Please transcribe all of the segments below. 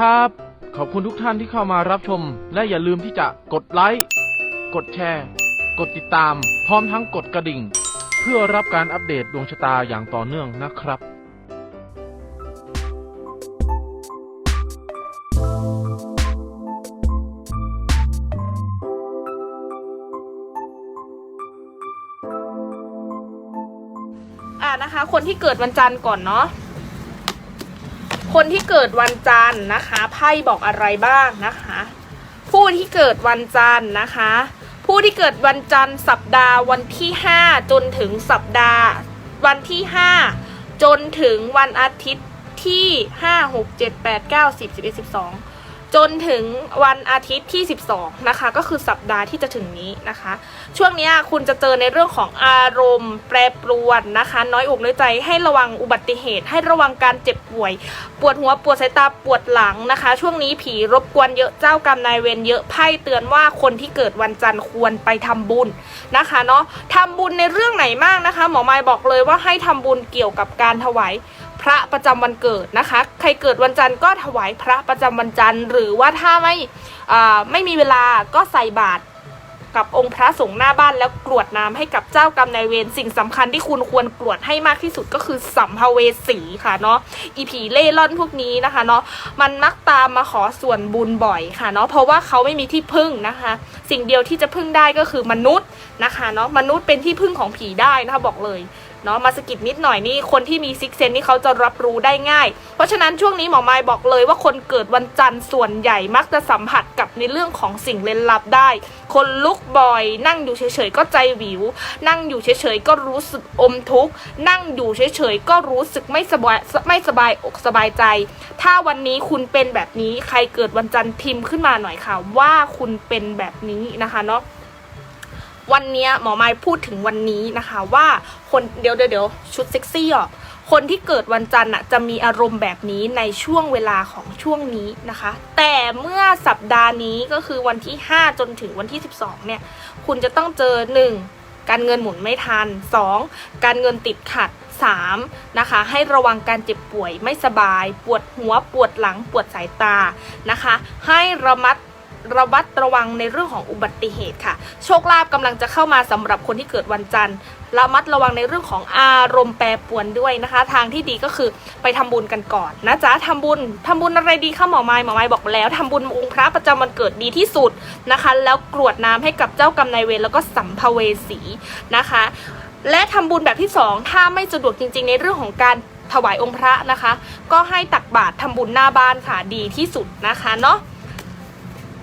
ครับ ขอบคุณทุกท่านที่เข้ามารับชม และอย่าลืมที่จะกดไลค์กดแชร์ กดติดตาม พร้อมทั้งกดกระดิ่ง เพื่อรับการอัปเดตดวงชะตาอย่างต่อเนื่องนะครับอ่านะคะ คนที่เกิดวันจันทร์ก่อนเนาะ คนที่เกิดวันจันทร์นะคะไพ่บอกอะไรบ้างนะคะ ผู้ที่เกิดวันจันทร์นะคะ ผู้ที่เกิดวันจันทร์สัปดาห์วันที่ 5 จนถึงสัปดาห์ วันที่ 5 จนถึงวันอาทิตย์ที่ 5 6 7 8 9 10 11 12 จนถึงวันอาทิตย์ที่ 12 นะคะ ก็คือสัปดาห์ที่จะถึงนี้นะคะ ช่วงนี้คุณจะเจอในเรื่องของอารมณ์ แปรปรวนนะคะ น้อยอกน้อยใจให้ระวังอุบัติเหตุ ให้ระวังการเจ็บป่วย ปวดหัวปวดสายตาปวดหลังนะคะ ช่วงนี้ผีรบกวนเยอะเจ้ากรรมนายเวรเยอะไพ่เตือนว่าคนที่เกิดวันจันทร์ควรไปทำบุญนะคะเนาะทำบุญในเรื่องไหนมากนะคะ หมอไม้บอกเลยว่าให้ทำบุญเกี่ยวกับการถวาย พระประจำวันเกิดนะคะ ใครเกิดวันจันทร์ก็ถวายพระประจำวันจันทร์หรือว่าถ้าไม่ไม่มีเวลาก็ใส่บาตรกับองค์พระสงฆ์หน้าบ้านแล้วกรวดน้ำให้กับเจ้ากรรมนายเวรสิ่งสำคัญที่คุณควรกรวดให้มากที่สุดก็คือสัมภเวสีค่ะเนาะอีผีเล่ร่อนพวกนี้นะคะเนาะมันมักตามมาขอส่วนบุญบ่อยค่ะเนาะเพราะว่าเขาไม่มีที่พึ่งนะคะ สิ่งเดียวที่จะพึ่งได้ก็คือมนุษย์นะคะเนาะมนุษย์เป็นที่พึ่งของผีได้นะคะบอกเลย เนาะมาสกิดนิดหน่อยนี่คนที่มีซิกเซนนี่เขาจะรับรู้ได้ง่าย เพราะฉะนั้นช่วงนี้หมอไม้บอกเลยว่าคนเกิดวันจันทร์ส่วนใหญ่มักจะสัมผัสกับในเรื่องของสิ่งเล่นลับได้ คนลุกบ่อย นั่งอยู่เฉยๆก็ใจหวิว นั่งอยู่เฉยๆก็รู้สึกอมทุกข์นั่งอยู่เฉยๆก็รู้สึกไม่สบายไม่สบายอกสบายใจ ถ้าวันนี้คุณเป็นแบบนี้ใครเกิดวันจันทร์พิมพ์ขึ้นมาหน่อยค่ะว่าคุณเป็นแบบนี้นะคะเนาะ วันนี้หมอไม้พูดถึงวันนี้นะคะว่าคนเดี๋ยวเดี๋ยวเดี๋ยวชุดเซ็กซี่อะคนที่เกิดวันจันทร์อะจะมีอารมณ์แบบนี้ในช่วงเวลาของช่วงนี้นะคะ แต่เมื่อสัปดาห์นี้ก็คือวันที่ 5 จนถึงวันที่ 12 เนี่ย คุณจะต้องเจอ 1. การเงินหมุนไม่ทัน 2. การเงินติดขัด 3. นะคะ ให้ระวังการเจ็บป่วยไม่สบาย ปวดหัวปวดหลังปวดสายตานะคะ ให้ระมัด ระมัดระวังในเรื่องของอุบัติเหตุค่ะ โชคลาภกำลังจะเข้ามาสำหรับคนที่เกิดวันจันทร์ระมัดระวังในเรื่องของอารมณ์แปรปรวนด้วยนะคะ ทางที่ดีก็คือไปทำบุญกันก่อนนะจ๊ะทำบุญทำบุญอะไรดีคะหมอไม้หมอไม้บอกแล้วทำบุญองค์พระประจำวันเกิดดีที่สุดนะคะ แล้วกรวดน้ำให้กับเจ้ากรรมนายเวรแล้วก็สัมภเวสีนะคะ และทำบุญแบบที่สองถ้าไม่สะดวกจริง ๆ ในเรื่องของการถวายองค์พระนะคะ ก็ให้ตักบาตรทำบุญหน้าบ้านค่ะดีที่สุดนะคะเนาะ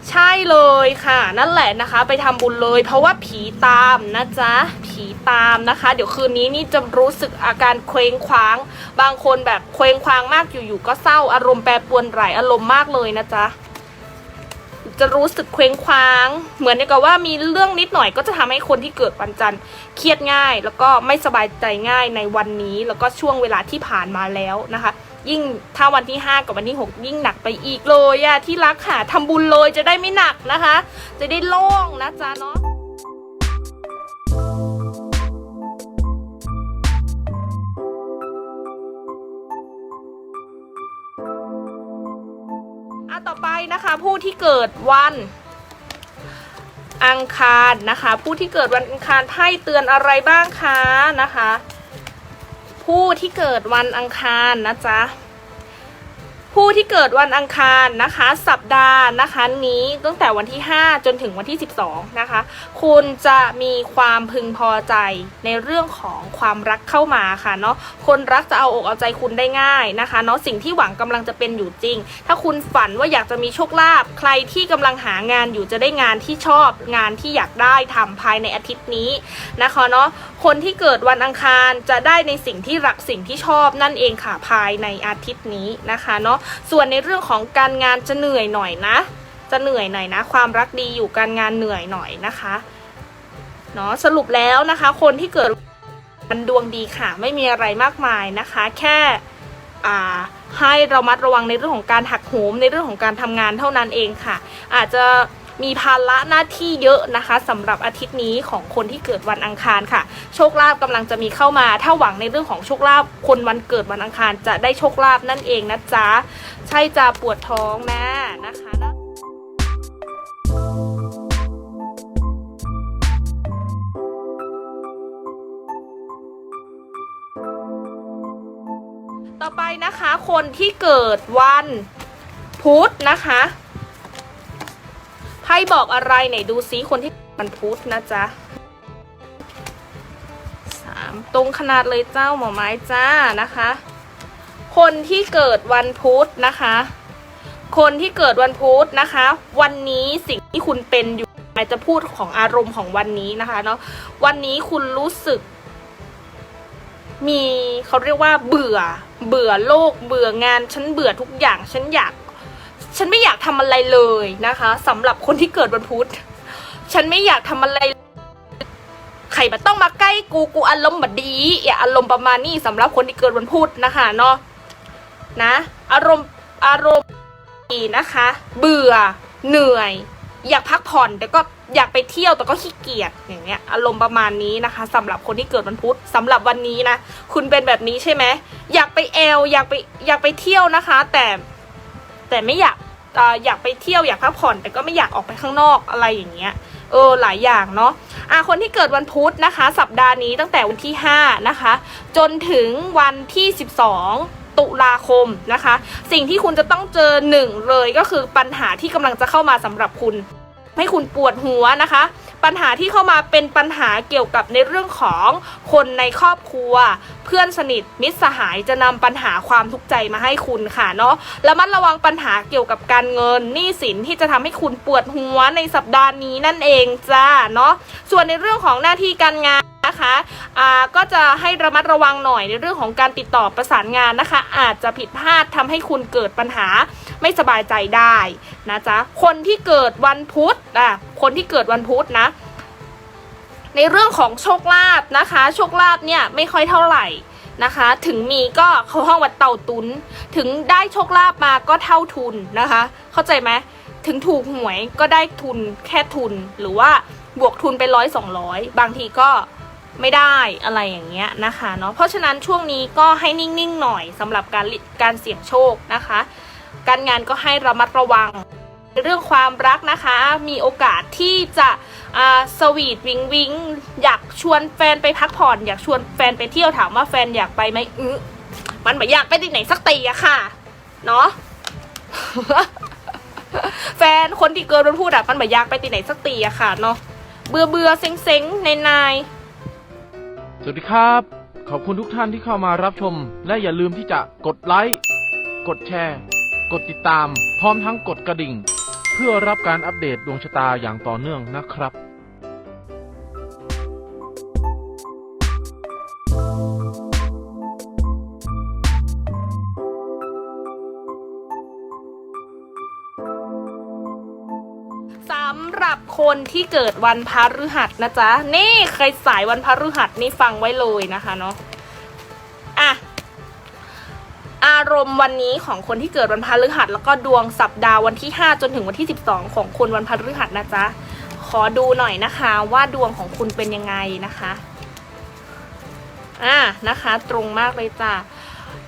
ใช่เลยค่ะ นั่นแหละนะคะ ไปทำบุญเลย เพราะว่าผีตามนะจ๊ะ ผีตามนะคะ เดี๋ยวคืนนี้นี่จะรู้สึกอาการเคว้งคว้าง บางคนแบบเคว้งคว้างมากอยู่ๆก็เศร้าอารมณ์แปรปรวนหลายอารมณ์มากเลยนะจ๊ะจะรู้สึกเคว้งคว้าง เหมือนกับว่ามีเรื่องนิดหน่อยก็จะทำให้คนที่เกิดวันจันทร์เครียดง่าย แล้วก็ไม่สบายใจง่ายในวันนี้ แล้วก็ช่วงเวลาที่ผ่านมาแล้วนะคะ ยิ่งถ้าวันที่ 5 กับวันที่ 6 ยิ่งหนักไปอีกเลยอะที่รักค่ะทำบุญเลยจะได้ไม่หนักนะคะ จะได้โล่งนะจ๊ะเนาะอะต่อไปนะคะผู้ที่เกิดวันอังคารนะคะ ผู้ที่เกิดวันอังคารไพ่เตือนอะไรบ้างคะนะคะ ผู้ที่เกิดวันอังคารนะจ๊ะผู้ที่เกิดวันอังคารนะคะ สัปดาห์นะคะนี้ตั้งแต่วันที่ 5 จนถึงวันที่ 12 นะคะ คุณจะมีความพึงพอใจในเรื่องของความรักเข้ามาค่ะเนาะคนรักจะเอาอกเอาใจคุณได้ง่ายนะคะเนาะสิ่งที่หวังกำลังจะเป็นอยู่จริง ถ้าคุณฝันว่าอยากจะมีโชคลาภใครที่กำลังหางานอยู่จะได้งานที่ชอบงานที่อยากได้ทำภายในอาทิตย์นี้นะคะเนาะ คนที่เกิดวันอังคารจะได้ในสิ่งที่รักสิ่งที่ชอบนั่นเองค่ะภายในอาทิตย์นี้นะคะเนาะส่วนในเรื่องของการงานจะเหนื่อยหน่อยนะ จะเหนื่อยหน่อยนะ ความรักดีอยู่การงานเหนื่อยหน่อยนะคะเนาะสรุปแล้วนะคะ คนที่เกิดมันดวงดีค่ะ ไม่มีอะไรมากมายนะคะ แค่ให้เรามัดระวังในเรื่องของการหักโหมในเรื่องของการทำงานเท่านั้นเองค่ะ อาจจะ มีภาระหน้าที่เยอะนะคะสำหรับอาทิตย์นี้ของคนที่เกิดวันอังคารค่ะ โชคลาภกำลังจะมีเข้ามา ถ้าหวังในเรื่องของโชคลาภคนวันเกิดวันอังคารจะได้โชคลาภนั่นเองนะจ๊ะใช่จะปวดท้องนะนะคะต่อไปนะคะคนที่เกิดวันพุธนะคะ ไพ่บอกอะไรไหนดูซิคนที่เกิดวันพุธนะจ๊ะสามตรงขนาดเลยเจ้าหมอไม้จ้านะคะ คนที่เกิดวันพุธนะคะ คนที่เกิดวันพุธนะคะ วันนี้สิ่งที่คุณเป็นอยู่หมายจะพูดของอารมณ์ของวันนี้นะคะเนาะวันนี้คุณรู้สึก มีเขาเรียกว่าเบื่อ เบื่อโลก เบื่องาน ฉันเบื่อทุกอย่าง ฉันอยาก ฉันไม่อยากทำอะไรเลยนะคะสำหรับคนที่เกิดวันพุธฉันไม่อยากทำอะไรใครมาต้องมาใกล้กูกูอารมณ์แบบดีอย่าอารมณ์ประมาณนี้สำหรับคนที่เกิดวันพุธนะคะเนาะนะ อารมณ์อารมณ์ดีนะคะ เบื่อเหนื่อย อยากพักผ่อนแต่ก็อยากไปเที่ยวแต่ก็ขี้เกียจอย่างเงี้ย อารมณ์ประมาณนี้นะคะสำหรับคนที่เกิดวันพุธสำหรับวันนี้นะคุณเป็นแบบนี้ใช่ไหมอยากไปแอลอยากไปอยากไปเที่ยวนะคะ แต่ แต่ไม่อยากเอ่ออยากไปเที่ยวอยากพักผ่อน แต่ก็ไม่อยากออกไปข้างนอกอะไรอย่างเงี้ยเออหลายอย่างเนาะอะคนที่เกิดวันพุธนะคะ สัปดาห์นี้ตั้งแต่วันที่ 5 นะคะ จนถึงวันที่ 12 ตุลาคมนะคะ สิ่งที่คุณจะต้องเจอหนึ่งเลยก็คือปัญหาที่กำลังจะเข้ามาสำหรับคุณ ให้คุณปวดหัวนะคะ ปัญหาที่เข้ามาเป็นปัญหาเกี่ยวกับในเรื่องของคนในครอบครัว เพื่อนสนิทมิตรสหายจะนำปัญหาความทุกข์ใจมาให้คุณค่ะเนาะแล้วมันระวังปัญหาเกี่ยวกับการเงินหนี้สินที่จะทำให้คุณปวดหัวในสัปดาห์นี้นั่นเองจ้าเนาะส่วนในเรื่องของหน้าที่การงาน นะคะอ่าก็จะให้ระมัดระวังหน่อยในเรื่องของการติดต่อประสานงานนะคะ อาจจะผิดพลาดทำให้คุณเกิดปัญหาไม่สบายใจได้นะจ๊ะคนที่เกิดวันพุธอะคนที่เกิดวันพุธนะ ในเรื่องของโชคลาภนะคะ โชคลาภเนี่ยไม่ค่อยเท่าไหร่นะคะ ถึงมีก็เขาห้องวัดเต่าตุน ถึงได้โชคลาภมาก็เท่าทุนนะคะ เข้าใจไหมถึงถูกหวยก็ได้ทุนแค่ทุนหรือว่าบวกทุนไปร้อยสองร้อยบางทีก็ ไม่ได้อะไรอย่างเงี้ยนะคะเนาะเพราะฉะนั้นช่วงนี้ก็ให้นิ่งๆหน่อยสำหรับการการเสี่ยงโชคนะคะ การงานก็ให้ระมัดระวังเรื่องความรักนะคะ มีโอกาสที่จะสวีทวิงวิงอยากชวนแฟนไปพักผ่อน อยากชวนแฟนไปเที่ยวถามว่าแฟนอยากไปไหมอืมันไม่อยากไปที่ไหนสักตีอะค่ะเนาะแฟนคนที่เกินมันพูดอะมันไม่อยากไปที่ไหนสักตีอะค่ะเนาะเบื่อเบื่อเซ็งเซ็งในนาย วัสดีครับ ขอบคุณทุกท่านที่เข้ามารับชม และอย่าลืมที่จะกดไลค์ กดแชร์ กดติดตาม พร้อมทั้งกดกระดิ่ง เพื่อรับการอัปเดตดวงชะตาอย่างต่อเนื่องนะครับ หรับคนที่เกิดวันพฤหัสนะจ๊ะ นี่ใครสายวันพฤหัสนี่ฟังไว้เลยนะคะเนาะอะอารมณ์วันนี้ของคนที่เกิดวันพฤหัส แล้วก็ดวงสัปดาห์วันที่ 5 จนถึงวันที่ 12 ของคนวันพฤหัสนะจ๊ะ ขอดูหน่อยนะคะว่าดวงของคุณเป็นยังไงนะคะอะนะคะ ตรงมากเลยจ้ะ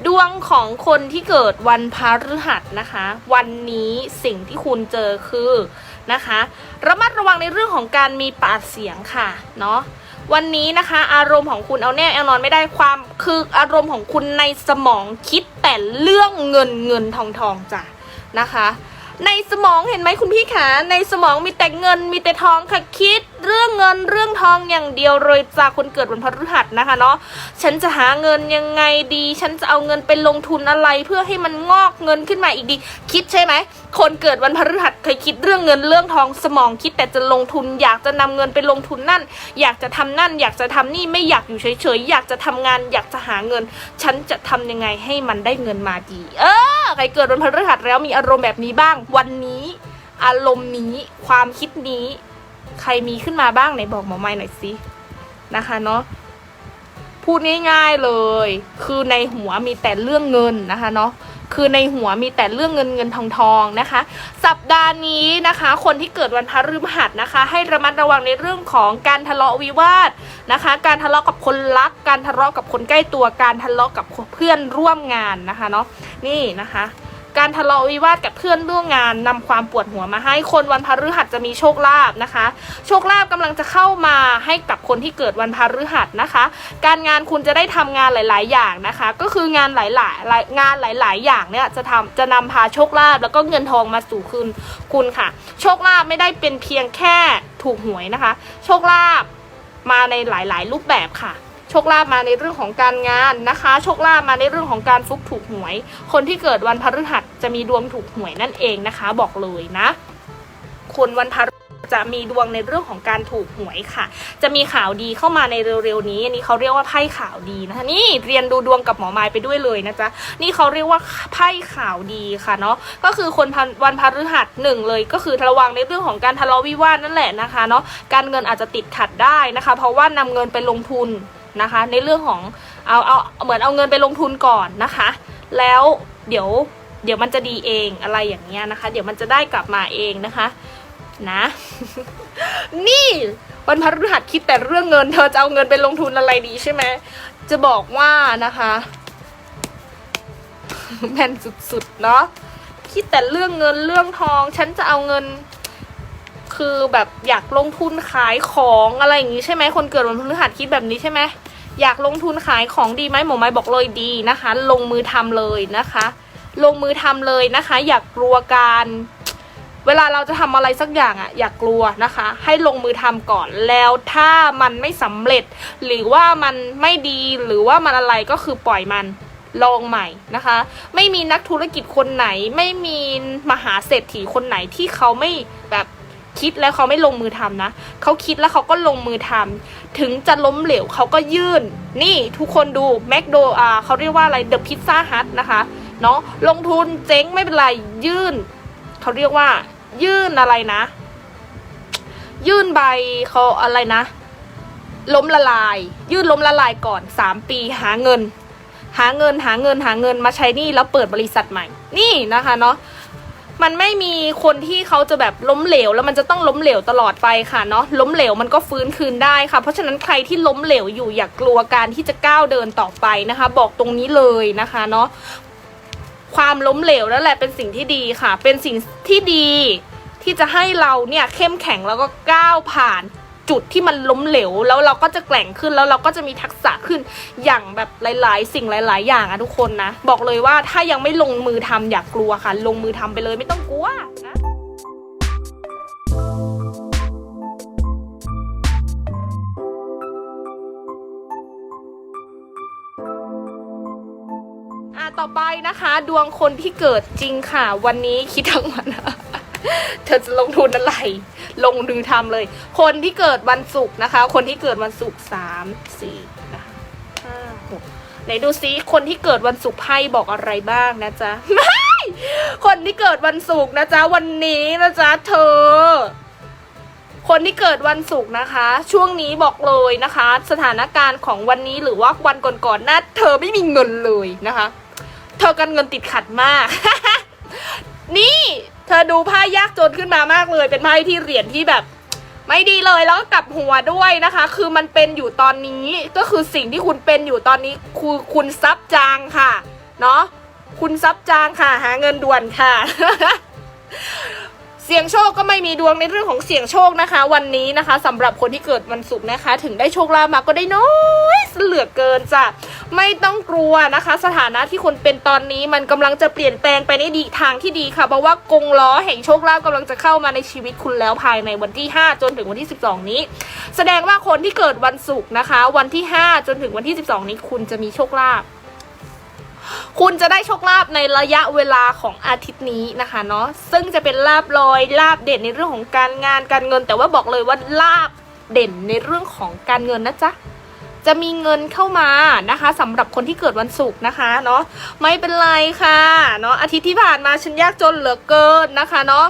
ดวงของคนที่เกิดวันพฤหัสนะคะ วันนี้สิ่งที่คุณเจอคือ นะคะระมัดระวังในเรื่องของการมีปากเสียงค่ะเนาะวันนี้นะคะ อารมณ์ของคุณเอาแน่เอานอนไม่ได้ความคืออารมณ์ของคุณในสมองคิดแต่เรื่องเงินเงินทองทองจ้ะนะคะ ในสมองเห็นไหมคุณพี่ขาในสมองมีแต่เงินมีแต่ทองค่ะคิด เรื่องเงินเรื่องทองอย่างเดียวเลยจากคนเกิดวันพฤหัสนะคะเนาะฉันจะหาเงินยังไงดี ฉันจะเอาเงินไปลงทุนอะไร เพื่อให้มันงอกเงินขึ้นมาอีกดี คิดใช่ไหมคนเกิดวันพฤหัสเคยคิดเรื่องเงินเรื่องทองสมองคิดแต่จะลงทุน อยากจะนำเงินไปลงทุนนั่น อยากจะทำนั่น อยากจะทำนี่ไม่อยากอยู่เฉยๆอยากจะทำงาน อยากจะหาเงิน ฉันจะทำยังไงให้มันได้เงินมาดี เออใครเกิดวันพฤหัสแล้วมีอารมณ์แบบนี้บ้างวันนี้ อารมณ์นี้ ความคิดนี้ ใครมีขึ้นมาบ้างไหนบอกหมอไม่หน่อยสินะคะเนาะพูดง่ายๆเลย คือในหัวมีแต่เรื่องเงินนะคะเนาะคือในหัวมีแต่เรื่องเงินเงินทองทองนะคะ สัปดาห์นี้นะคะ คนที่เกิดวันพฤหัสนะคะ ให้ระมัดระวังในเรื่องของการทะเลาะวิวาทนะคะ การทะเลาะกับคนรัก การทะเลาะกับคนใกล้ตัว การทะเลาะกับเพื่อนร่วมงานนะคะเนาะนี่นะคะ การทะเลาะวิวาทกับเพื่อนร่วมงานนำความปวดหัวมาให้คนวันพฤหัสจะมีโชคลาภนะคะ โชคลาภกำลังจะเข้ามาให้กับคนที่เกิดวันพฤหัสนะคะ การงานคุณจะได้ทำงานหลาย ๆ อย่างนะคะ ก็คืองานหลายๆหลายงานหลาย ๆ อย่างเนี่ยจะทำจะนำพาโชคลาภแล้วก็เงินทองมาสู่คุณคุณค่ะ โชคลาภไม่ได้เป็นเพียงแค่ถูกหวยนะคะ โชคลาภมาในหลาย ๆ รูปแบบค่ะ โชคลาภมาในเรื่องของการงานนะคะ โชคลาภมาในเรื่องของการฟุกถูกหวย คนที่เกิดวันพฤหัสจะมีดวงถูกหวยนั่นเองนะคะ บอกเลยนะ คนวันพฤจะมีดวงในเรื่องของการถูกหวยค่ะ จะมีข่าวดีเข้ามาในเร็วๆนี้ อันนี้เขาเรียกว่าไพ่ข่าวดีนะคะนี่เรียนดูดวงกับหมอไม้ไปด้วยเลยนะจ๊ะ นี่เขาเรียกว่าไพ่ข่าวดีค่ะเนาะ ก็คือคนพันวันพฤหัสหนึ่งเลย ก็คือระวังในเรื่องของการทะเลาะวิวาทนั่นแหละนะคะเนาะ การเงินอาจจะติดขัดได้นะคะ เพราะว่านำเงินไปลงทุน นะคะ ในเรื่องของเอาเอาเหมือนเอาเงินไปลงทุนก่อนนะคะ แล้วเดี๋ยวเดี๋ยวมันจะดีเองอะไรอย่างเงี้ยนะคะ เดี๋ยวมันจะได้กลับมาเองนะคะ นะ นี่วันพฤหัสคิดแต่เรื่องเงิน เธอจะเอาเงินไปลงทุนอะไรดีใช่ไหมจะบอกว่านะคะแม่นสุดๆเนาะคิดแต่เรื่องเงินเรื่องทอง ฉันจะเอาเงิน คือแบบอยากลงทุนขายของอะไรอย่างงี้ใช่ไหมคนเกิดวันพฤหัสคิดแบบนี้ใช่ไหมอยากลงทุนขายของดีไหมหมอไม้บอกเลยดีนะคะ ลงมือทำเลยนะคะ ลงมือทำเลยนะคะ อยากกลัวการ เวลาเราจะทำอะไรสักอย่างอะอย่ากกลัวนะคะ ให้ลงมือทำก่อนแล้วถ้ามันไม่สำเร็จ หรือว่ามันไม่ดีหรือว่ามันอะไรก็คือปล่อยมันลองใหม่นะคะ ไม่มีนักธุรกิจคนไหน ไม่มีมหาเศรษฐีคนไหนที่เขาไม่แบบ คิดแล้วเขาไม่ลงมือทำนะเขาคิดแล้วเขาก็ลงมือทำถึงจะล้มเหลวเขาก็ยื่น นี่ทุกคนดูแมคโดอ่าเขาเรียกว่าอะไรเดอะพิซซ่าฮัทนะคะเนาะลงทุนเจ๊งไม่เป็นไรยื่นเขาเรียกว่า ยื่นอะไรนะ ยื่นใบเขาอะไรนะ ล้มละลาย ยื่นล้มละลายก่อนสามปีหาเงิน หาเงินหาเงินหาเงินมาใช้หนี่แล้วเปิดบริษัทใหม่ นี่นะคะเนาะ มันไม่มีคนที่เขาจะแบบล้มเหลว แล้วมันจะต้องล้มเหลวตลอดไปค่ะเนาะล้มเหลวมันก็ฟื้นคืนได้ค่ะ เพราะฉะนั้นใครที่ล้มเหลวอยู่อย่ากกลัวการที่จะก้าวเดินต่อไปนะคะ บอกตรงนี้เลยนะคะเนาะความล้มเหลวนั่นแหละเป็นสิ่งที่ดีค่ะ เป็นสิ่งที่ดีที่จะให้เราเนี่ยเข้มแข็งแล้วก็ก้าวผ่าน จุดที่มันล้มเหลว แล้วเราก็จะแกร่งขึ้นแล้วเราก็จะมีทักษะขึ้นอย่างแบบหลาย ๆ สิ่งหลาย ๆ อย่างอะทุกคนนะ บอกเลยว่าถ้ายังไม่ลงมือทำอย่ากกลัวค่ะ ลงมือทำไปเลยไม่ต้องกลัวนะอะต่อไปนะคะ ดวงคนที่เกิดจริงค่ะ วันนี้คิดทั้งวัน เธอจะลงทุนอะไร ลงมือทำเลย คนที่เกิดวันศุกร์นะคะ คนที่เกิดวันศุกร์สามสี่ห้าหกไหนดูซิคนที่เกิดวันศุกร์ไพ่บอกอะไรบ้างนะจ๊ะไม่คนที่เกิดวันศุกร์นะจ๊ะวันนี้นะจ๊ะเธอ คนที่เกิดวันศุกร์นะคะ ช่วงนี้บอกเลยนะคะ สถานการณ์ของวันนี้หรือว่าวันก่อนๆน่าเธอไม่มีเงินเลยนะคะ เธอกันเงินติดขัดมาก นี่ เธอดูไพ่ยากจนขึ้นมามากเลย เป็นไพ่ที่เหรียญที่แบบ ไม่ดีเลยแล้วก็กลับหัวด้วยนะคะ คือมันเป็นอยู่ตอนนี้ก็คือสิ่งที่คุณเป็นอยู่ตอนนี้คือคุณซับจางค่ะเนาะคุณซับจางค่ะ หาเงินด่วนค่ะ เสี่ยงโชคก็ไม่มีดวงในเรื่องของเสี่ยงโชคนะคะ วันนี้นะคะสำหรับคนที่เกิดวันศุกร์นะคะ ถึงได้โชคลาภมาก็ได้น้อยเหลือเกินจ้ะ ไม่ต้องกลัวนะคะ สถานะที่คุณเป็นตอนนี้มันกำลังจะเปลี่ยนแปลงไปในดีทางที่ดีค่ะ เพราะว่ากงล้อแห่งโชคลาภกำลังจะเข้ามาในชีวิตคุณแล้วภายในวันที่ 5 จนถึงวันที่ 12 นี้ แสดงว่าคนที่เกิดวันศุกร์นะคะ วันที่ 5 จนถึงวันที่ 12 นี้คุณจะมีโชคลาภคุณจะได้โชคลาภในระยะเวลาของอาทิตย์นี้นะคะเนาะซึ่งจะเป็นลาบลอยลาบเด่นในเรื่องของการงานการเงิน แต่ว่าบอกเลยว่าลาบเด่นในเรื่องของการเงินนะจ๊ะ จะมีเงินเข้ามานะคะสำหรับคนที่เกิดวันศุกร์นะคะเนาะไม่เป็นไรค่ะเนาะอาทิตย์ที่ผ่านมาฉันยากจนเหลือเกินนะคะเนาะ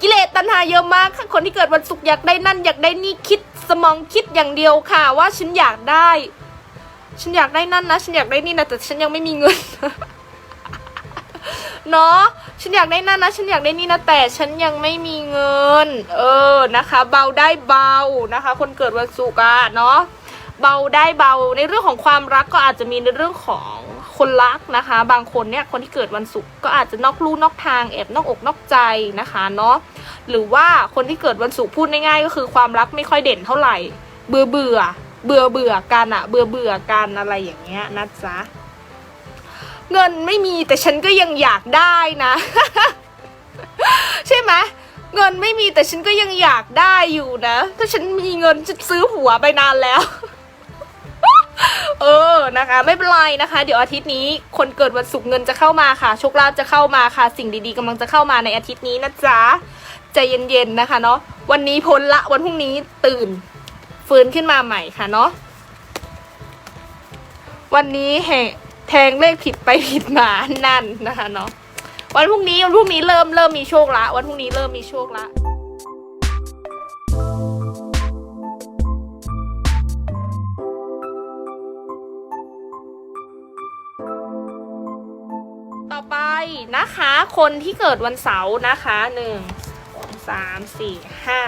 กิเลสตัณหาเยอะมากค่ะคนที่เกิดวันศุกร์อยากได้นั่น อยากได้นี่คิดสมองคิดอย่างเดียวค่ะ ว่าฉันอยากได้ ฉันอยากได้นั่นนะฉันอยากได้นี่นะแต่ฉันยังไม่มีเงินเนาะฉันอยากได้นั่นนะฉันอยากได้นี่นะแต่ฉันยังไม่มีเงิน เออนะคะ เบาได้เบานะคะ คนเกิดวันศุกร์อะเนาะ เบาได้เบาในเรื่องของความรักก็อาจจะมีในเรื่องของคนรักนะคะ บางคนเนี่ยคนที่เกิดวันศุกร์ก็อาจจะนอกลู่นอกทางแอบนอกอกนอกใจนะคะเนาะหรือว่าคนที่เกิดวันศุกร์พูดง่ายๆก็คือความรักไม่ค่อยเด่นเท่าไหร่ เบื่อเบื่อเบื่อเบื่อกันอะเบื่อเบื่อกันอะไรอย่างเงี้ยนะจ๊ะเงินไม่มีแต่ฉันก็ยังอยากได้นะ ใช่ไหมเงินไม่มีแต่ฉันก็ยังอยากได้อยู่นะ ถ้าฉันมีเงินจะซื้อหัวไปนานแล้ว เออนะคะ ไม่เป็นไรนะคะ เดี๋ยวอาทิตย์นี้คนเกิดวันศุกร์เงินจะเข้ามาค่ะโชคลาภจะเข้ามาค่ะ สิ่งดีๆกำลังจะเข้ามาในอาทิตย์นี้นะจ๊ะใจเย็นๆนะคะเนาะวันนี้พ้นละวันพรุ่งนี้ตื่น ฟื้นขึ้นมาใหม่ค่ะเนาะวันนี้แหแทงเลขผิดไปผิดมานั่นนะคะเนาะวันพรุ่งนี้วันพรุ่งนี้เริ่มเริ่มมีโชคละ วันพรุ่งนี้เริ่มมีโชคละ นะคะ คนที่เกิดวันเสาร์นะคะหนึ่งสองสามสี่ห้า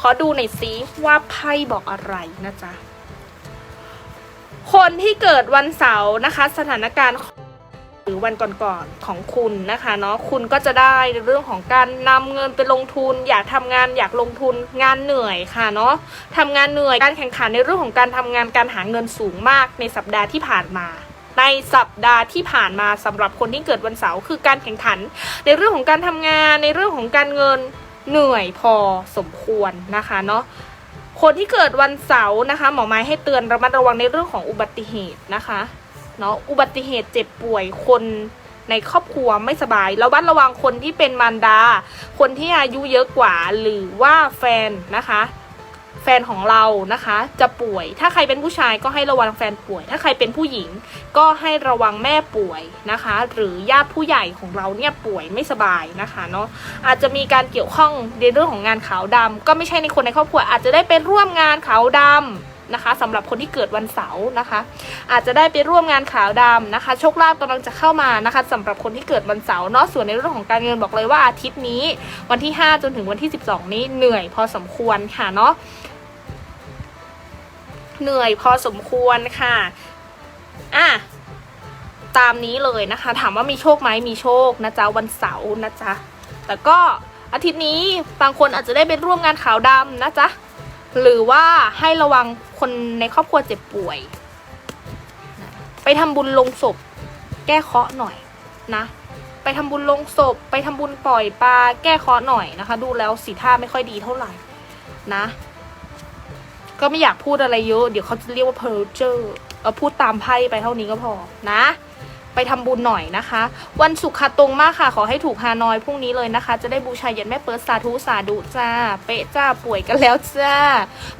ขอดูหน่อยสิว่าไพ่บอกอะไรนะจ๊ะคนที่เกิดวันเสาร์นะคะ สถานการณ์หรือวันก่อนๆของคุณนะคะเนาะคุณก็จะได้เรื่องของการนำเงินไปลงทุน อยากทำงานอยากลงทุนงานเหนื่อยค่ะเนาะทำงานเหนื่อยการแข่งขันในเรื่องของการทำงานการหาเงินสูงมากในสัปดาห์ที่ผ่านมา ในสัปดาห์ที่ผ่านมาสำหรับคนที่เกิดวันเสาร์คือการแข่งขัน ในเรื่องของการทำงานในเรื่องของการเงินเหนื่อยพอสมควรนะคะเนาะคนที่เกิดวันเสาร์นะคะ หมอไม้ให้เตือนระมัดระวังในเรื่องของอุบัติเหตุนะคะเนาะอุบัติเหตุเจ็บป่วยคนในครอบครัวไม่สบายระวัดระวังคนที่เป็นมารดา คนที่อายุเยอะกว่าหรือว่าแฟนนะคะ ฟนของเรานะคะ จะป่วย ถ้าใครเป็นผู้ชายก็ให้ระวังแฟนป่วย ถ้าใครเป็นผู้หญิง ก็ให้ระวังแม่ป่วยนะคะ หรือญาติผู้ใหญ่ของเราเนี่ยป่วยไม่สบายนะคะเนาะอาจจะมีการเกี่ยวข้องในเรื่องของงานขาวดำก็ไม่ใช่ในคนในครอบครัวอาจจะได้ไปร่วมงานขาวดำนะคะสำหรับคนที่เกิดวันเสาร์นะคะ อาจจะได้ไปร่วมงานขาวดำนะคะโชคลาภกำลังจะเข้ามานะคะสำหรับคนที่เกิดวันเสาร์เนาะส่วนในเรื่องของการเงินบอกเลยว่าอาทิตย์นี้ วันที่ 5 จนถึงวันที่ 12 นี้เหนื่อยพอสมควรค่ะเนาะ เหนื่อยพอสมควรค่ะอะตามนี้เลยนะคะ ถามว่ามีโชคไหมมีโชคนะจ๊ะวันเสาร์นะจ๊ะแต่ก็อาทิตย์นี้บางคนอาจจะได้ไปร่วมงานขาวดำนะจ๊ะหรือว่าให้ระวังคนในครอบครัวเจ็บป่วย ไปทำบุญลงศพ แก้เคราะห์หน่อยนะ ไปทำบุญลงศพ ไปทำบุญปล่อยปลาแก้เคราะห์หน่อยนะคะ ดูแล้วสีท่าไม่ค่อยดีเท่าไหร่นะ ก็ไม่อยากพูดอะไรเยอะ เดี๋ยวเขาจะเรียกว่า p e r j u r เออพูดตามไพ่ไปเท่านี้ก็พอนะ ไปทำบุญหน่อยนะคะ วันศุกร์ค่ะตรงมากค่ะ ขอให้ถูกฮานอยพรุ่งนี้เลยนะคะ จะได้บูชายันแม่เปิดสาธุสาธุจ้า เป๊ะจ้าป่วยกันแล้วจ้า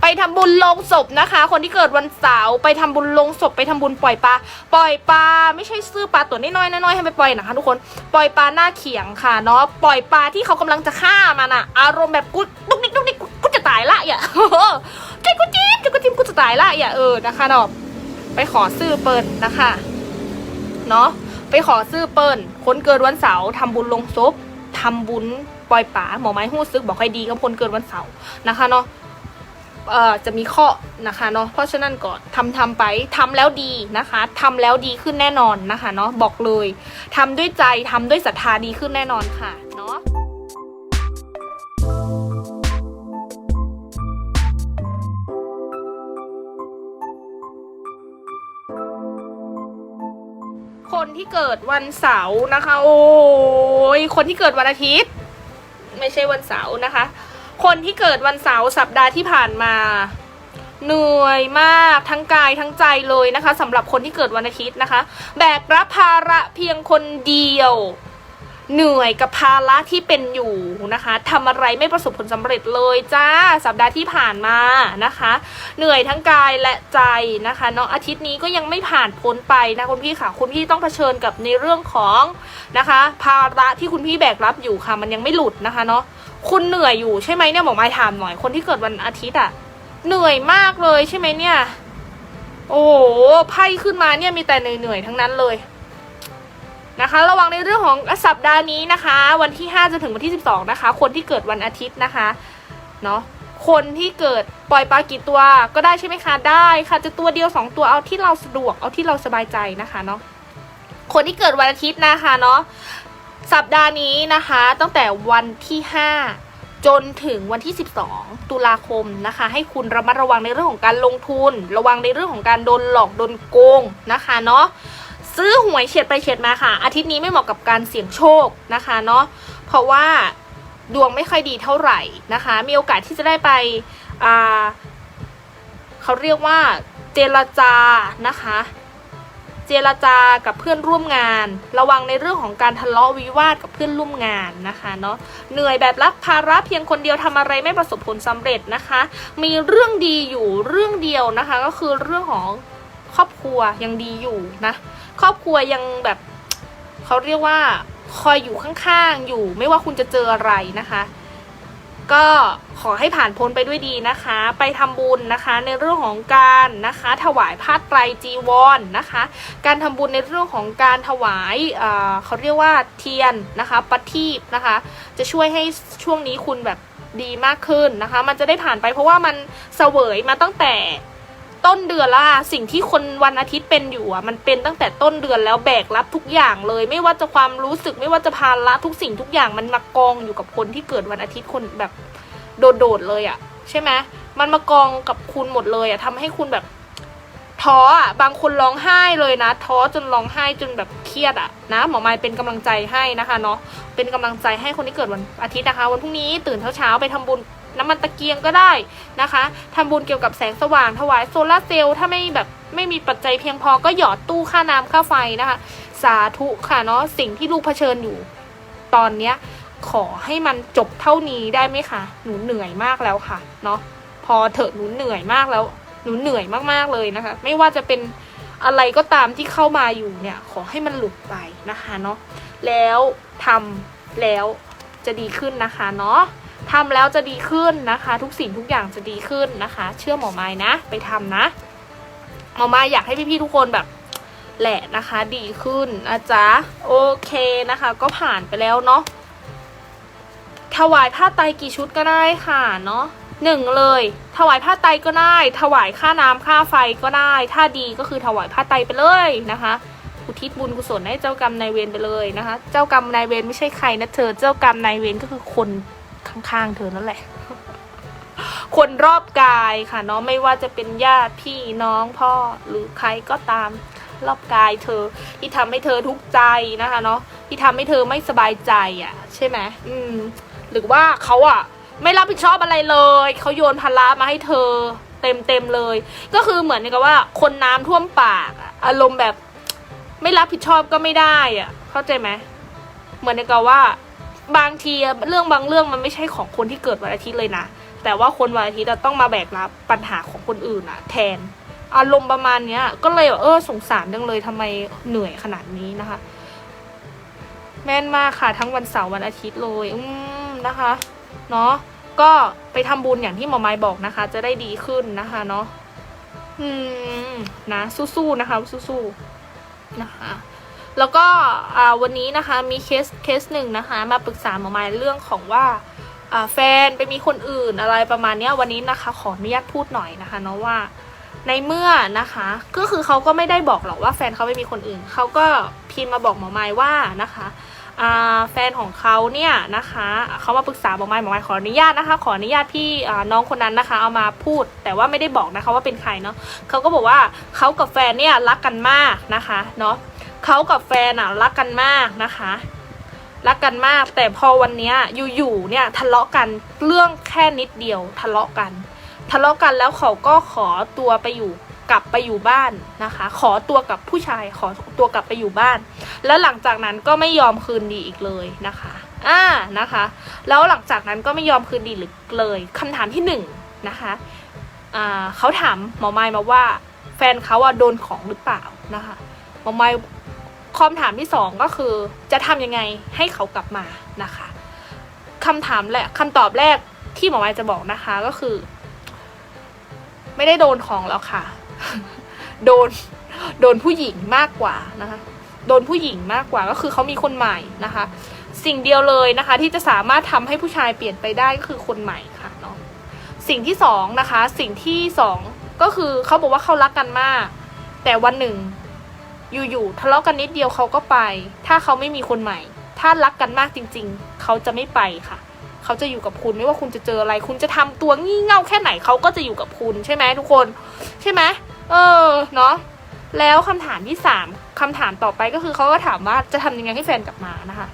ไปทำบุญลงศพนะคะ คนที่เกิดวันเสาร์ไปทำบุญลงศพไปทำบุญปล่อยปลาปล่อยปลาไม่ใช่ซื้อปลาตัวน้อยๆน้อยๆให้ไปปล่อยนะคะทุกคนปล่อยปลาหน้าเขียงค่ะเนาะปล่อยปลาที่เขากำลังจะฆ่ามันอะอารมณ์แบบกุ๊ดดุกดิกดุกดิกกูจะตายละอย่า ใจกูจิ้มใจกูจิ้มกูจะตายละอย่าเออนะคะเนาะไปขอซื้อเปิลนะคะเนาะไปขอซื้อเปิลคนเกิดวันเสาร์ทำบุญลงศพทำบุญปล่อยป่าหมอไม้หู้ซึกบอกให้ดีกับคนเกิดวันเสาร์นะคะเนาะเอ่อจะมีข้อนะคะเนาะเพราะฉะนั้นก่อนทำทำไปทำแล้วดีนะคะทำแล้วดีขึ้นแน่นอนนะคะเนาะบอกเลยทำด้วยใจทำด้วยศรัทธาดีขึ้นแน่นอนค่ะเนาะ คนที่เกิดวันเสาร์นะคะ โอ้ยคนที่เกิดวันอาทิตย์ ไม่ใช่วันเสาร์นะคะ คนที่เกิดวันเสาร์สัปดาห์ที่ผ่านมา เหนื่อยมากทั้งกายทั้งใจเลยนะคะสำหรับคนที่เกิดวันอาทิตย์นะคะ แบกรับภาระเพียงคนเดียว เหนื่อยกับภาระที่เป็นอยู่นะคะทำอะไรไม่ประสบผลสำเร็จเลยจ้าสัปดาห์ที่ผ่านมานะคะ เหนื่อยทั้งกายและใจนะคะเนาะอาทิตย์นี้ก็ยังไม่ผ่านพ้นไปนะคุณพี่ค่ะคุณพี่ต้องเผชิญกับในเรื่องของนะคะ ภาระที่คุณพี่แบกรับอยู่ค่ะ มันยังไม่หลุดนะคะเนาะคุณเหนื่อยอยู่ใช่ไหมเนี่ยหมอไม้ถามหน่อยคนที่เกิดวันอาทิตย์อะเหนื่อยมากเลยใช่ไหมเนี่ย โอ้โหไพ่ขึ้นมาเนี่ยมีแต่เหนื่อยๆทั้งนั้นเลย นะคะ ระวังในเรื่องของสัปดาห์นี้นะคะ วันที่ 5 จนถึงวันที่ 12 นะคะ คนที่เกิดวันอาทิตย์นะคะเนาะคนที่เกิดปล่อยปลากี่ตัวก็ได้ใช่ไหมคะได้ค่ะจะตัวเดียว 2 ตัวเอาที่เราสะดวกเอาที่เราสบายใจนะคะเนาะคนที่เกิดวันอาทิตย์นะคะเนาะสัปดาห์นี้นะคะ ตั้งแต่วันที่ 5 จนถึงวันที่ 12 ตุลาคมนะคะ ให้คุณระมัดระวังในเรื่องของการลงทุน ระวังในเรื่องของการโดนหลอกโดนโกงนะคะเนาะ ซื้อหวยเฉียดไปเฉียดมาค่ะ อาทิตย์นี้ไม่เหมาะกับการเสี่ยงโชคนะคะเนาะเพราะว่าดวงไม่ค่อยดีเท่าไหร่นะคะ มีโอกาสที่จะได้ไปเขาเรียกว่าเจรจานะคะ เจรจากับเพื่อนร่วมงาน ระวังในเรื่องของการทะเลาะวิวาทกับเพื่อนร่วมงานนะคะเนาะเหนื่อยแบบรับภาระเพียงคนเดียวทำอะไรไม่ประสบผลสำเร็จนะคะ มีเรื่องดีอยู่เรื่องเดียวนะคะ ก็คือเรื่องของครอบครัวยังดีอยู่นะ ครอบครัวยังแบบเขาเรียกว่าคอยอยู่ข้างๆอยู่ ไม่ว่าคุณจะเจออะไรนะคะ ก็ขอให้ผ่านพ้นไปด้วยดีนะคะ ไปทำบุญนะคะในเรื่องของการนะคะ ถวายผ้าไตรจีวรนนะคะ การทำบุญในเรื่องของการถวายเอ่อเขาเรียกว่าเทียนนะคะปัทีปนะคะ จะช่วยให้ช่วงนี้คุณแบบดีมากขึ้นนะคะ มันจะได้ผ่านไปเพราะว่ามันเสวยมาตั้งแต่ ต้นเดือนละสิ่งที่คนวันอาทิตย์เป็นอยู่อะมันเป็นตั้งแต่ต้นเดือนแล้วแบกรับทุกอย่างเลย ไม่ว่าจะความรู้สึกไม่ว่าจะภาระทุกสิ่งทุกอย่างมันมากองอยู่กับคนที่เกิดวันอาทิตย์คนแบบโดดๆเลยอะ ใช่ไหมมันมากองกับคุณหมดเลยอะทำให้คุณแบบท้ออะบางคนร้องไห้เลยนะ ท้อจนร้องไห้จนแบบเครียดอะนะหมอไม้เป็นกำลังใจให้นะคะเนาะเป็นกำลังใจให้คนที่เกิดวันอาทิตย์นะคะ วันพรุ่งนี้ตื่นเช้าๆไปทำบุญ น้ำมันตะเกียงก็ได้นะคะทำบุญเกี่ยวกับแสงสว่างถวายโซลาเซลล์ถ้าไม่แบบไม่มีปัจจัยเพียงพอก็หยอดตู้ค่าน้ำค่าไฟนะคะ สาธุค่ะเนาะสิ่งที่ลูกเผชิญอยู่ ตอนเนี้ยขอให้มันจบเท่านี้ได้ไหมคะหนูเหนื่อยมากแล้วค่ะเนาะพอเถอะหนูเหนื่อยมากแล้ว หนูเหนื่อยมากๆเลยนะคะ ไม่ว่าจะเป็นอะไรก็ตามที่เข้ามาอยู่เนี่ย ขอให้มันหลุดไปนะคะเนาะแล้วทำแล้วจะดีขึ้นนะคะเนาะ ทำแล้วจะดีขึ้นนะคะ ทุกสิ่งทุกอย่างจะดีขึ้นนะคะ เชื่อหมอไม้นะ ไปทำนะหมอไม้อยากให้พี่ๆทุกคนแบบแหละนะคะ ดีขึ้นนะจ๊ะโอเคนะคะ ก็ผ่านไปแล้วเนาะถวายผ้าไตรกี่ชุดก็ได้ค่ะเนาะหนึ่งเลย ถวายผ้าไตรก็ได้ ถวายค่าน้ำค่าไฟก็ได้ ถ้าดีก็คือถวายผ้าไตรไปเลยนะคะ อุทิศบุญกุศลให้เจ้ากรรมนายเวรไปเลยนะคะ เจ้ากรรมนายเวรไม่ใช่ใครนะเธอ เจ้ากรรมนายเวรก็คือคน ข้างๆเธอนั่นแหละ คนรอบกายค่ะเนาะไม่ว่าจะเป็นญาติพี่น้องพ่อหรือใครก็ตามรอบกายเธอ ที่ทำให้เธอทุกข์ใจนะคะเนาะที่ทำให้เธอไม่สบายใจอะ ใช่ไหมอืม หรือว่าเขาอะ ไม่รับผิดชอบอะไรเลยเขาโยนภาระมาให้เธอ เต็มเต็มเลย ก็คือเหมือนกับว่า คนน้ำท่วมปากอะอารมณ์แบบ ไม่รับผิดชอบก็ไม่ได้อะ เข้าใจไหมเหมือนกับว่า บางทีเรื่องบางเรื่องมันไม่ใช่ของคนที่เกิดวันอาทิตย์เลยนะ แต่ว่าคนวันอาทิตย์อะต้องมาแบกรับปัญหาของคนอื่นอะแทน อารมณ์ประมาณเนี้ย ก็เลยแบบเออสงสารจังเลยทำไมเหนื่อยขนาดนี้นะคะ แม่นมากค่ะทั้งวันเสาร์วันอาทิตย์เลยอืมนะคะเนาะก็ไปทำบุญอย่างที่หมอไม้บอกนะคะ จะได้ดีขึ้นนะคะเนาะอืมนะสู้ๆนะคะสู้ๆนะคะ แล้วก็วันนี้นะคะมีเคสเคสหนึ่งนะคะมาปรึกษาหมอไม้เรื่องของว่าแฟนไปมีคนอื่นอะไรประมาณนี้วันนี้นะคะขออนุญาตพูดหน่อยนะคะเนาะว่าในเมื่อนะคะ ก็คือเขาก็ไม่ได้บอกหรอกว่าแฟนเขาไม่มีคนอื่นเขาก็พิมพ์มาบอกหมอไม้ว่านะคะแฟนของเขาเนี่ยนะคะเขามาปรึกษาหมอไม้หมอไม้ขออนุญาตนะคะ ขออนุญาตพี่น้องคนนั้นนะคะ เอามาพูด แต่ว่าไม่ได้บอกนะคะว่าเป็นใครเนาะเขาก็บอกว่าเขากับแฟนเนี่ยรักกันมากนะคะเนาะ เขากับแฟนอะรักกันมากนะคะ รักกันมาก แต่พอวันเนี้ยอยู่ๆเนี่ยทะเลาะกันเรื่องแค่นิดเดียวทะเลาะกัน ทะเลาะกันแล้วเขาก็ขอตัวไปอยู่กลับไปอยู่บ้านนะคะ ขอตัวกับผู้ชายขอตัวกลับไปอยู่บ้าน แล้วหลังจากนั้นก็ไม่ยอมคืนดีอีกเลยนะคะอ่านะคะ แล้วหลังจากนั้นก็ไม่ยอมคืนดีหรือเลยคำถามที่หนึ่งนะคะอ่าเขาถามหมอไม้มาว่า แฟนเขาอะโดนของหรือเปล่านะคะหมอไม้ คำถามที่สองก็คือจะทำยังไงให้เขากลับมานะคะคำถามแหละคำตอบแรกที่หมอไม้จะบอกนะคะก็คือ ไม่ได้โดนของแล้วค่ะ โดนโดนผู้หญิงมากกว่านะคะโดนผู้หญิงมากกว่าก็คือเขามีคนใหม่นะคะ สิ่งเดียวเลยนะคะ ที่จะสามารถทำให้ผู้ชายเปลี่ยนไปได้ก็คือคนใหม่ค่ะเนาะสิ่งที่สองนะคะ สิ่งที่สองก็คือเขาบอกว่าเขารักกันมาก แต่วันหนึ่ง อยู่ๆทะเลาะกันนิดเดียวเขาก็ไป ถ้าเขาไม่มีคนใหม่ ถ้ารักกันมากจริง ๆ เขาจะไม่ไปค่ะ เขาจะอยู่กับคุณไม่ว่าคุณจะเจออะไร คุณจะทำตัวงี่เง่าแค่ไหนเขาก็จะอยู่กับคุณใช่ไหมทุกคน ใช่ไหมเออเนาะแล้วคำถามที่สามคำถามต่อไปก็คือเขาก็ถามว่าจะทำยังไงให้แฟนกลับมานะคะ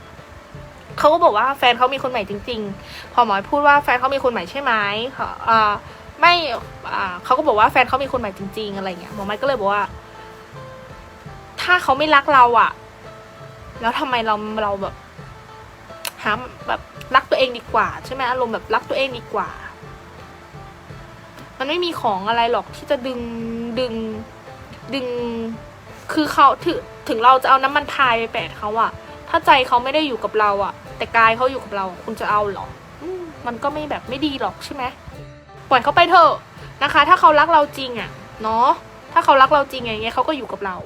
เขาก็บอกว่าแฟนเขามีคนใหม่จริง ๆ พอหมอพูดว่าแฟนเขามีคนใหม่ใช่ไหมเขาไม่เขาก็บอกว่าแฟนเขามีคนใหม่จริง ๆ อะไรเงี้ยหมอไม้ก็เลยบอกว่า ถ้าเขาไม่รักเราอะแล้วทำไมเราเราแบบหาแบบรักตัวเองดีกว่า ใช่ไหมอารมณ์แบบรักตัวเองดีกว่า มันไม่มีของอะไรหรอกที่จะดึงดึงดึง คือเขาถึงถึงเราจะเอาน้ำมันพายไปแปะเขาอะถ้าใจเขาไม่ได้อยู่กับเราอะแต่กายเขาอยู่กับเรา คุณจะเอาหรอมันก็ไม่แบบไม่ดีหรอกใช่ไหมปล่อยเขาไปเถอะนะคะ ถ้าเขารักเราจริงอะเนาะถ้าเขารักเราจริงอย่างเงี้ยเขาก็อยู่กับเรา